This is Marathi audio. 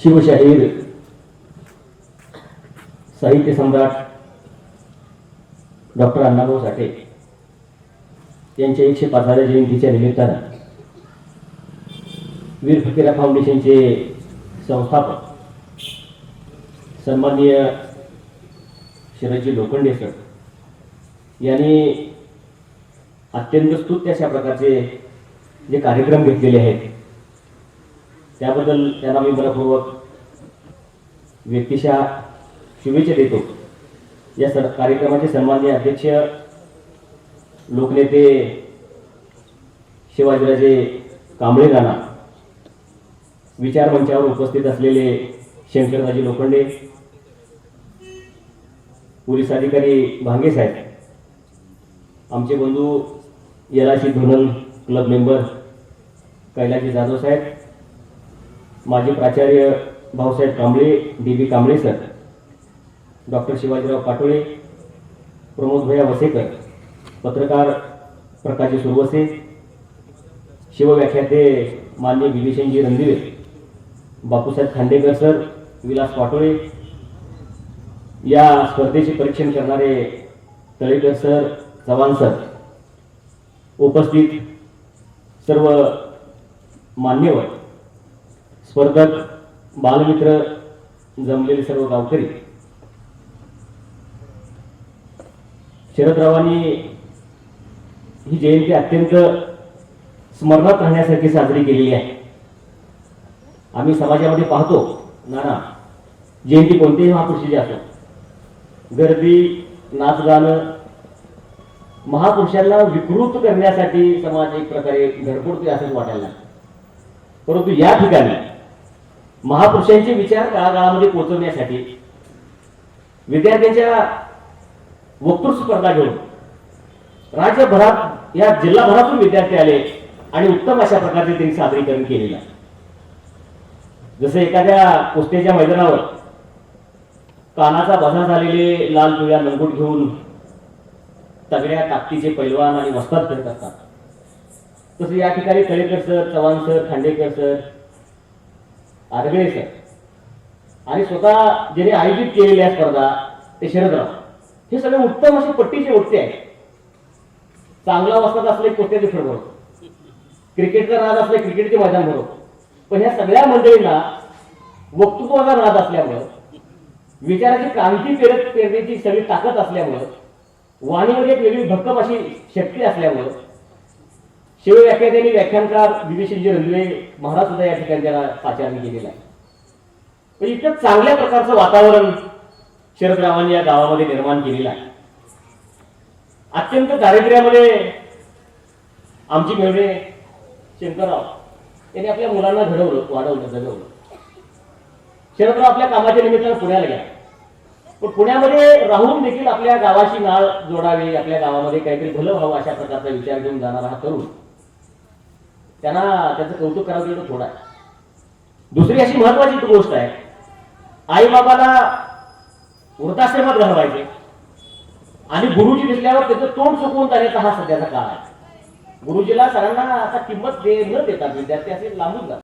शिवशाहीर साहित्य सम्राट डॉक्टर अण्णाभाऊ साठे यांच्या एकशे पाचव्या जयंतीच्या निमित्तानं वीर फकीरा फाउंडेशनचे संस्थापक सन्माननीय शरदजी लोखंडे सर यांनी अत्यंत स्तुत्य अशा प्रकारचे जे कार्यक्रम घेतलेले आहेत त्याबद्दल त्यांना मी मनपूर्वक व्यक्तिशा शुभेच्छा देतो. या सर कार्यक्रमाचे सन्माननीय अध्यक्ष लोकनेते शिवाजीराजे कांबळे राणा विचार मंचावर उपस्थित असलेले शंकरराजे लोखंडे पोलीस अधिकारी भांगे साहेब आमचे बंधू यलाशी धोरण क्लब मेंबर कैलाजी जाधव साहेब माजी प्राचार्य Bhausaheb Kamble D B Kamble sir doctor Shivajirao Patole Pramod भैया वसेकर पत्रकार प्रकाश सुरवसे शिवव्याख्याते मान्य विभीषणजी रणदिवे बापूसाहेब खांडेकर सर विलास पाटोळे या स्पर्धेचे परीक्षण करणारे तळेकर सर चव्हाण सर उपस्थित सर्व मान्यवर स्पर्धक बालमित्र जमलेले सर्व गावकरी. शरदरावांनी ही जयंती अत्यंत स्मरणात राहण्यासारखी साजरी केलेली आहे. आम्ही समाजामध्ये पाहतो नाना जयंती कोणत्याही महापुरुषाची असो. गर्दी नाच गाणं महापुरुषांना विकृत करण्यासाठी समाज एक प्रकारे धडपडतोय असंच वाटायला परंतु या ठिकाणी महापुरुषांचे विचार काळाकाळामध्ये पोहोचवण्यासाठी विद्यार्थ्यांच्या वक्तृत्व स्पर्धा घेऊन राज्यभरात या जिल्हाभरातून विद्यार्थी आले आणि उत्तम अशा प्रकारचे त्यांनी सादरीकरण केलेलं आहे. जसं एखाद्या कुस्तीच्या मैदानावर कानाचा बसा झालेले लाल पिवळ्या लंगूट घेऊन तगड्या ताकदीचे पैलवान आणि वस्तात करत असतात. तसं या ठिकाणी Talekar sir Chavan sir Khandekar sir Aragale sir आणि स्वतः ज्याने आयोजित केलेल्या स्पर्धा ते शरदराव हे सगळे उत्तम असे पट्टीचे वक्ते आहेत. चांगला वस्ताद असले कोट्याचे खेळ बरोबर क्रिकेटचा नाद असले क्रिकेटचे मैदान बरोबर पण ह्या सगळ्या मंडळींना वक्तृत्वाचा नाद असल्यामुळं विचाराची क्रांती पेरत पेरण्याची सगळी ताकद असल्यामुळं वाणीमध्ये एक वेगळी भक्कम अशी शक्ती असल्यामुळं शिवव्याख्यात्यांनी व्याख्यानकार विभीषणजी रणदिवे महाराज सुद्धा या ठिकाणी त्याला पाचारणी केलेला आहे. पण इतकं चांगल्या प्रकारचं वातावरण शरदरावांनी या गावामध्ये निर्माण केलेलं आहे. अत्यंत दारिद्र्यामध्ये आमची मेवणे शंकरराव त्यांनी आपल्या मुलांना घडवलं वाढवलं जगवलं. शरदराव आपल्या कामाच्या निमित्तानं पुण्याला गेला. पण पुण्यामध्ये राहून देखील आपल्या गावाशी नाळ जोडावी आपल्या गावामध्ये काहीतरी भलं व्हावं अशा प्रकारचा विचार घेऊन जाणारा हा तरुण त्यांना त्याचं कौतुक करावं तेवढं थोडं आहे. दुसरी अशी महत्वाची गोष्ट आहे आई बाबाला वृद्धाश्रमात घालवायचे. आणि गुरुजी दिसल्यावर त्याचं तोंड चुकवून जाण्याचा हा सध्याचा काळ आहे. गुरुजीला सगळ्यांना आता किंमत दे न देतात विद्यार्थी असे लांबून जातात.